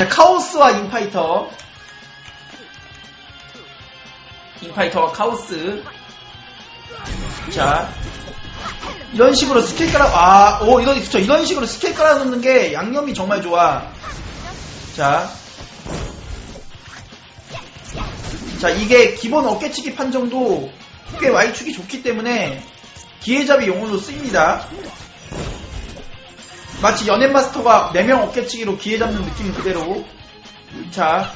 자, 카오스와 인파이터. 인파이터와 카오스. 자, 이런 식으로 스킬 깔아, 아, 오, 이런, 그쵸. 이런 식으로 스킬 깔아 놓는 게 양념이 정말 좋아. 자. 자, 이게 기본 어깨치기 판정도 꽤 Y축이 좋기 때문에 기회잡이 용으로 쓰입니다. 마치 연애 마스터가 4명 어깨치기로 기회 잡는 느낌 그대로. 자.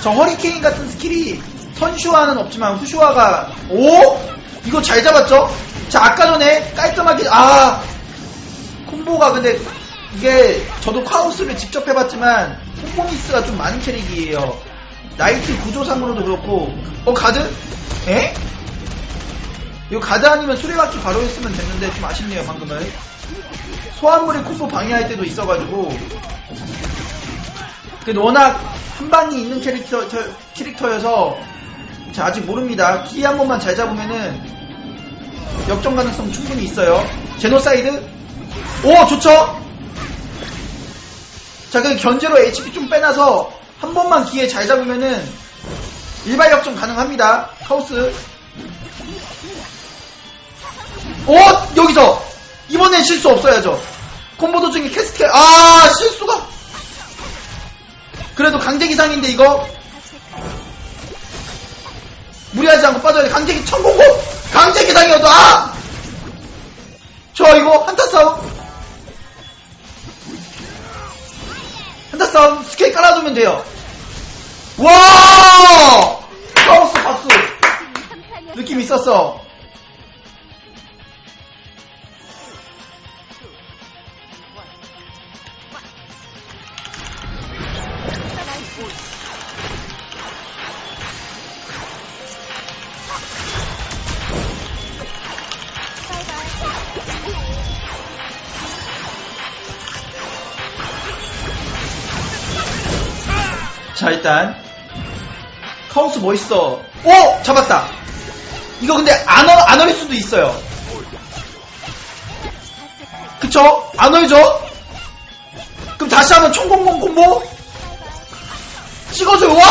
저 허리케인 같은 스킬이 선슈화는 없지만 후슈화가, 오! 이거 잘 잡았죠? 자, 아까 전에 깔끔하게, 아! 콤보가 근데 이게 저도 카오스를 직접 해봤지만 콤보 미스가 좀 많은 캐릭이에요. 나이트 구조상으로도 그렇고, 어, 가드? 에? 이거 가드 아니면 수레바퀴 바로 했으면 됐는데 좀 아쉽네요, 방금은. 소환물의 콤보 방해할 때도 있어가지고. 근데 워낙 한 방이 있는 캐릭터, 저- 캐릭터여서, 자, 아직 모릅니다. 키 한 번만 잘 잡으면은, 역전 가능성 충분히 있어요. 제노사이드? 오, 좋죠? 자, 그 견제로 HP 좀 빼놔서, 한 번만 기회 잘 잡으면은, 일발 역전 가능합니다. 카오스. 오! 여기서! 이번엔 실수 없어야죠. 콤보 도중에 캐스트, 아, 실수가! 그래도 강제 기상인데, 이거? 무리하지 않고 빠져야 돼. 강제 기, 천공고! 강제 기상이어도, 아! 저 이거, 한타 싸움. 한타 싸움, 스케일 깔아두면 돼요. 와! 카오스 박수! 느낌 있었어. 자, 일단. 카오스 멋있어. 오! 잡았다! 이거 근데 안, 어, 안 어릴 수도 있어요. 그쵸? 안 얼죠? 그럼 다시 한번 총공공 콤보? 찍어줘요. 와!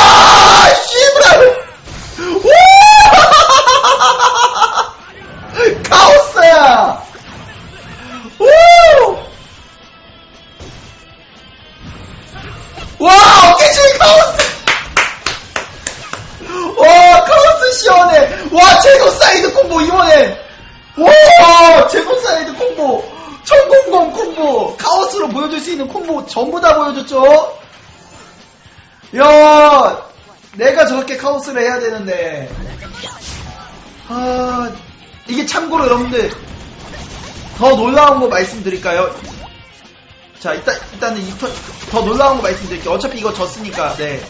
와! 제노 사이드 콤보! 천공공 콤보! 카오스로 보여줄 수 있는 콤보 전부 다 보여줬죠? 야! 내가 저렇게 카오스를 해야 되는데. 아, 이게 참고로 여러분들, 더 놀라운 거 말씀드릴까요? 자, 일단, 일단은 이 턴, 더 놀라운 거 말씀드릴게요. 어차피 이거 졌으니까, 네.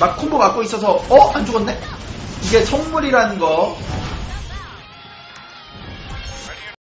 막 콤보 맞고 있어서, 어? 안 죽었네? 이게 성물이라는 거.